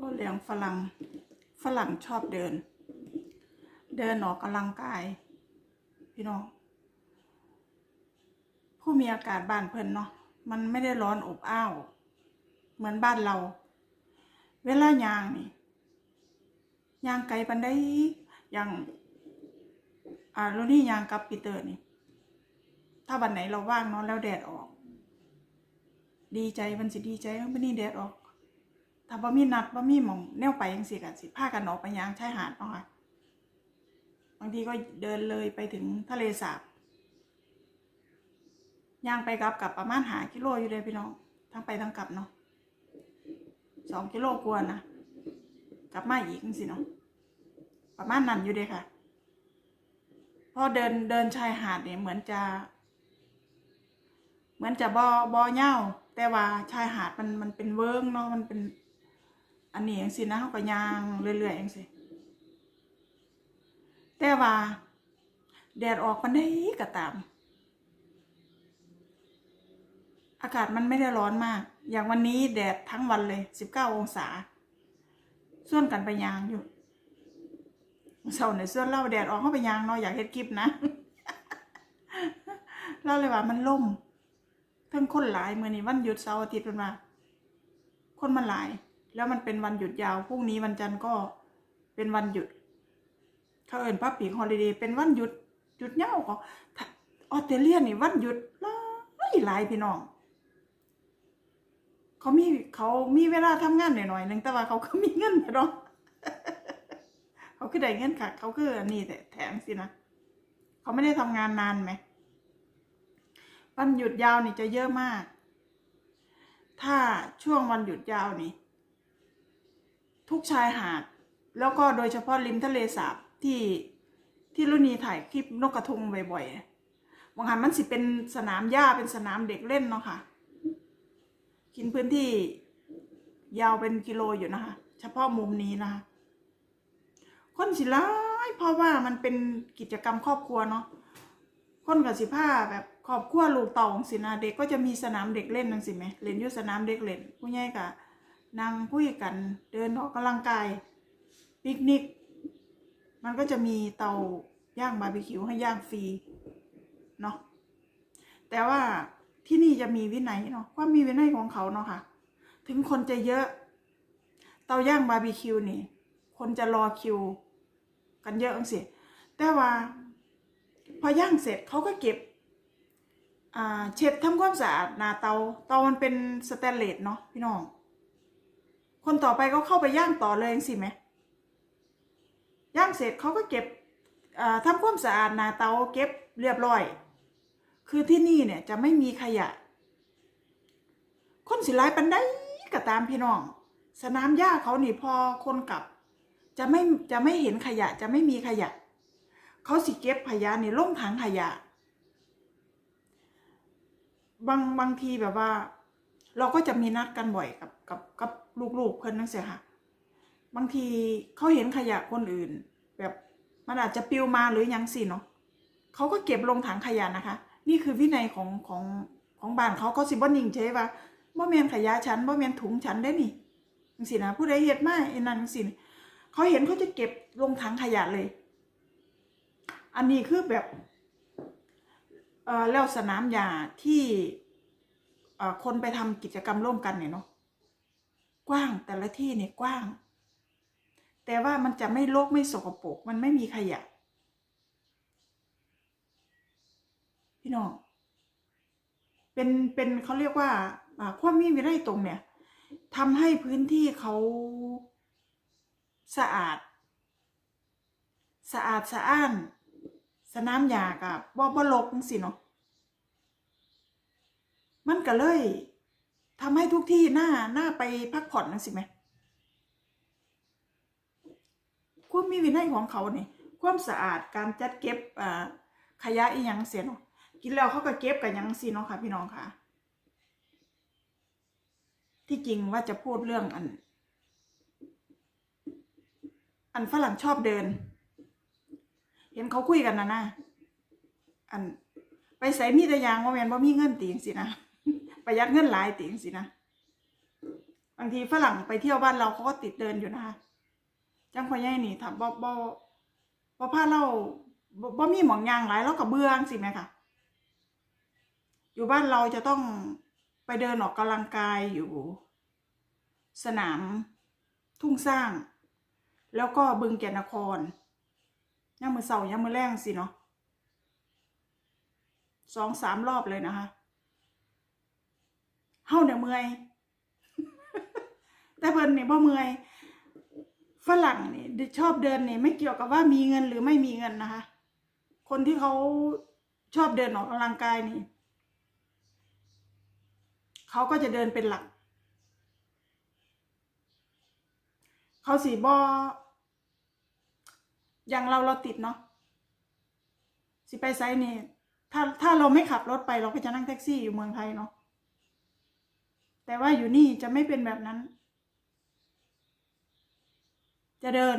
ก็เลี้ยงฝรั่งฝรั่งชอบเดิน เดินออกกำลังกาย พี่น้อง ผู้มีอากาศบ้านเพิ่นเนาะมันไม่ได้ร้อนอบอ้าว เหมือนบ้านเรา เวลายางนี่ยางไกลปันได้อย่างอ่าโรนี่ยางกับปีเตอร์นี่ ถ้าวันไหนเราว่างเนาะแล้วแดดออก ดีใจมันสิดีใจมันนี่แดดออก ถ้าบ่มีนัดบ่มีหมองแนวไปจังซี่ก็สิพากันออกไปยางชายหาดเนาะค่ะบางทีก็เดินเลยไปถึงทะเลสาบย่างไปกลับกับประมาณหากิโลอยู่เลยพี่น้อง ทั้งไปทั้งกลับเนาะสองกิโลกว่านะกลับมาอีกสิเนาะประมาณนั้นอยู่เลยค่ะพอเดินเดินชายหาดเนี่ยเหมือนจะ เหมือนจะบอบอเหย้าแต่ว่าชายหาดมันมันเป็นเวิ้งเนาะมันเป็น อันนี้อย่างสินะเขาก็ย่างเรื่อยๆอย่างสิแต่ว่า แดดออกมันได้ก็ตาม อากาศมันไม่ได้ร้อนมาก อย่างวันนี้แดดทั้งวันเลยสิบเก้าองศา ส่วนกันไปยางอยู่เสาร์ในส่วนเล่าแดดออกเข้าไปยางเนาะอยากเฮ็ดคลิปนะเล่าเลยว่ามันล่มเพิ่งคนหลายเมื่อนี้วันหยุดเสาร์อาทิตย์เป็นมาคนมันหลาย แล้วมันเป็นวันหยุดยาวพรุ่งนี้วันจันทร์ก็เป็นวันหยุด เขาเอินป้าปีกฮอลิเดย์เป็นวันหยุดหยุดเน่าก็ถ้าออสเตรเลียนี่วันหยุดหลายหลายพี่น้อง เขามีเขามีเวลาทำงานหน่อยๆหนึงแต่ว่าเขาก็มีเงินเนาะเขาคือได้เงินค่ะเขาคืออันนี้แต่แถมสินะเขาไม่ได้ทำงานนานไหมวันหยุดยาวนี่จะเยอะมาก ถ้าช่วงวันหยุดยาวนี่ ทุกชายหาด แล้วก็โดยเฉพาะริมทะเลสาบที่ที่รุ่นนี้ถ่ายคลิปนกกระทงบ่อยๆบางหันมันสิเป็นสนามหญ้าเป็นสนามเด็กเล่นเนาะค่ะ กินพื้นที่ยาวเป็นกิโลอยู่นะคะ เฉพาะมุมนี้นะคะคนสิร้ายเพราะว่ามันเป็นกิจกรรมครอบครัวเนาะคนกับสิผ้าแบบครอบครัวลูกเต่าสินะเด็กก็จะมีสนามเด็กเล่นนั่งสิไหมเล่นอยู่สนามเด็กเล่นผู้ใหญ่กะ นั่งคุยกัน เดินออกกำลังกายปิกนิก มันก็จะมีเตาย่างบาร์บีคิวให้ย่างฟรีเนาะแต่ว่าที่นี่จะมีวินัยเนาะความมีวินัยของเขาเนาะค่ะ ถึงคนจะเยอะ เตาย่างบาร์บีคิวนี่ คนจะรอคิว กันเยอะจังสิแต่ว่าพอย่างเสร็จเขาก็เก็บเช็ดทำความสะอาดหนาเตาเตามันเป็นสแตนเลสเนาะพี่น้อง คนต่อไปก็เข้าไปย่างต่อเลยสิไหมย่างเสร็จเขาก็เก็บอ่าทำความสะอาดนาเตาเก็บเรียบร้อย คือที่นี่เนี่ยจะไม่มีขยะ คนสิไลายปันได้ก็ตามพี่น้อง สนามหญ้าเขานี่พอคนกลับ จะไม่จะไม่เห็นขยะจะไม่มีขยะ เขาสิเก็บขยะนี่ลงถังขยะ บางบางทีแบบว่า เราก็จะมีนัดกันบ่อยกับกับกับลูกๆเพื่อนนั่นเสียค่ะ บางทีเขาเห็นขยะคนอื่น แบบมันอาจจะปิวมาหรือยังสิเนาะเขาก็เก็บลงถังขยะนะคะ นี่คือวินัยของของของบ้านเขาเขาสิบ่นิ่งเฉยว่าบ่แมนขยะฉันบ่แมนถุงฉันได้นี่จังสินะผู้ใดเฮ็ดมาไอ้นั่นจังสิเขาเห็นเขาจะเก็บลงถังขยะเลย อันนี้คือแบบเอ่อแล้วสนามหญ้าที่ คนไปทำกิจกรรมร่วมกันเนี่ยเนาะกว้างแต่ละที่เนี่ยกว้าง แต่ว่ามันจะไม่โลกไม่สกปรกมันไม่มีขยะ พี่น้องเป็นเป็นเขาเรียกว่าความมีวินัยตรงเนี่ยทำให้พื้นที่เขาสะอาด สะอาดสะอ้าน สนามหญ้ากับบ่บ่รกจังซี่เนาะ ก็เลยทำให้ทุกที่หน้าหน้าไปพักผ่อนจังซี่ไหมความมีวินัยของเขาเนี่ยความสะอาดการจัดเก็บขยะอีหยังเสียเนาะกินแล้วเขาก็เก็บกันยังสิเนาะค่ะ พี่น้องค่ะ ที่จริงว่าจะพูดเรื่องอัน อันฝรั่งชอบเดิน เห็นเขาคุยกันนะนะอันไปใส่มีแต่ยางว่าแมนว่ามีเงินตีงสินะ ประหยัดเงินหลายตีงสินะบางทีฝรั่งไปเที่ยวบ้านเราเขาก็ติดเดินอยู่นะคะจังพอใหญ่นี่ถ้าบ่บ่บ่พาเราบ่บ่มีหมองยางหลายเราก็เบื่องสิแม่ค่ะ อยู่บ้านเราจะต้องไปเดินออกกำลังกายอยู่ สนามทุ่งสร้าง แล้วก็บึงแก่นนครย่ามมือเสาร์ย่ามมือแรงสิเนาะสองสามรอบเลยนะคะ เฮาเนี่ยเมื่อย แต่เพิ่นนี่บ่เมื่อย ฝรั่งนี่ชอบเดินนี่ไม่เกี่ยวกับว่ามีเงินหรือไม่มีเงินนะคะ คนที่เขาชอบเดินออกกำลังกายนี่เขาก็จะเดินเป็นหลัก เขาสีบออย่างเราเราติดเนาะสิไปไซนี่ถ้าถ้าเราไม่ขับรถไปเราก็จะนั่งแท็กซี่อยู่เมืองไทยเนาะ แต่ว่าอยู่นี่จะไม่เป็นแบบนั้น จะเดิน